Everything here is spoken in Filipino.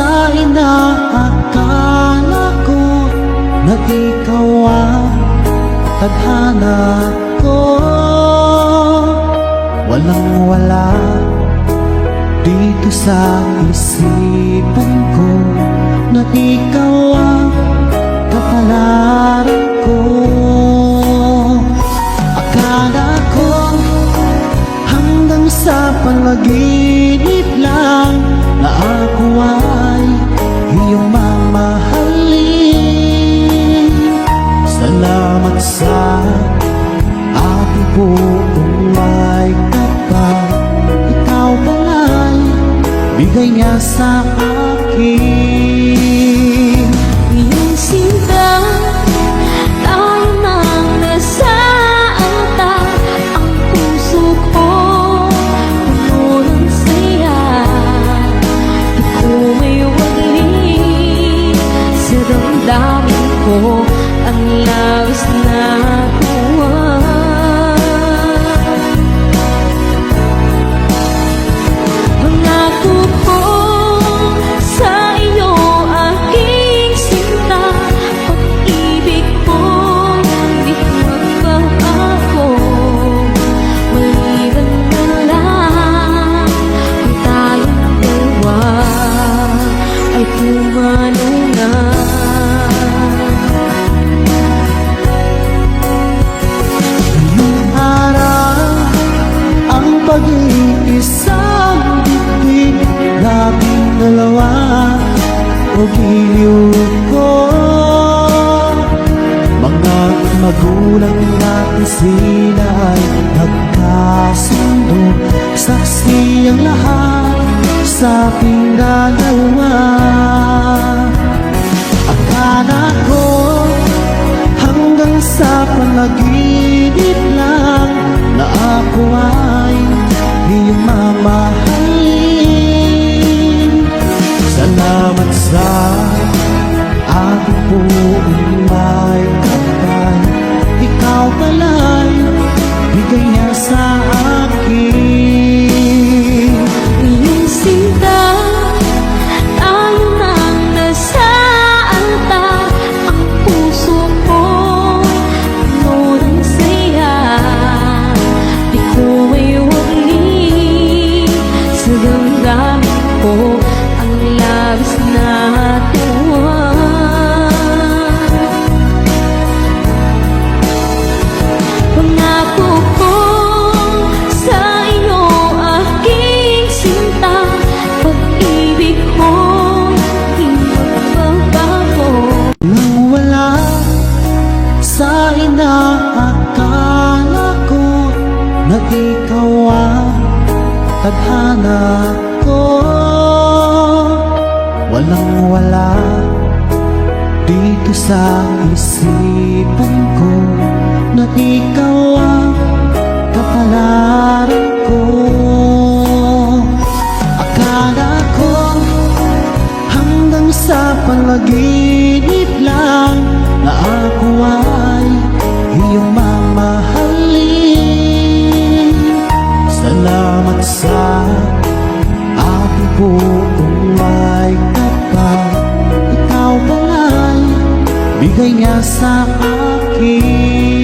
sa inaakala ko Na ikaw ang tadhana ko. Walang wala dito sa isipan ko Na ikaw ang kapalaran ko. Akala ko hanggang sa panaginip ating buong may kapal Ikaw pala'y bigay niya sa akin na Ngayong araw ang pag-iisang dibdib Labing dalawa. O giliw ko Mga magulang natin sila ay nagkasundo. Saksi ang lahat sa ating dalawa panaginip lang Na ako ay ikaw ang tadhana ko. Walang wala dito sa isipan ko Na ikaw ang kapalaran ko. Akala ko hanggang sa panaginip lang Na ako ay may kapal Ikaw pala'y bigay niya sa akin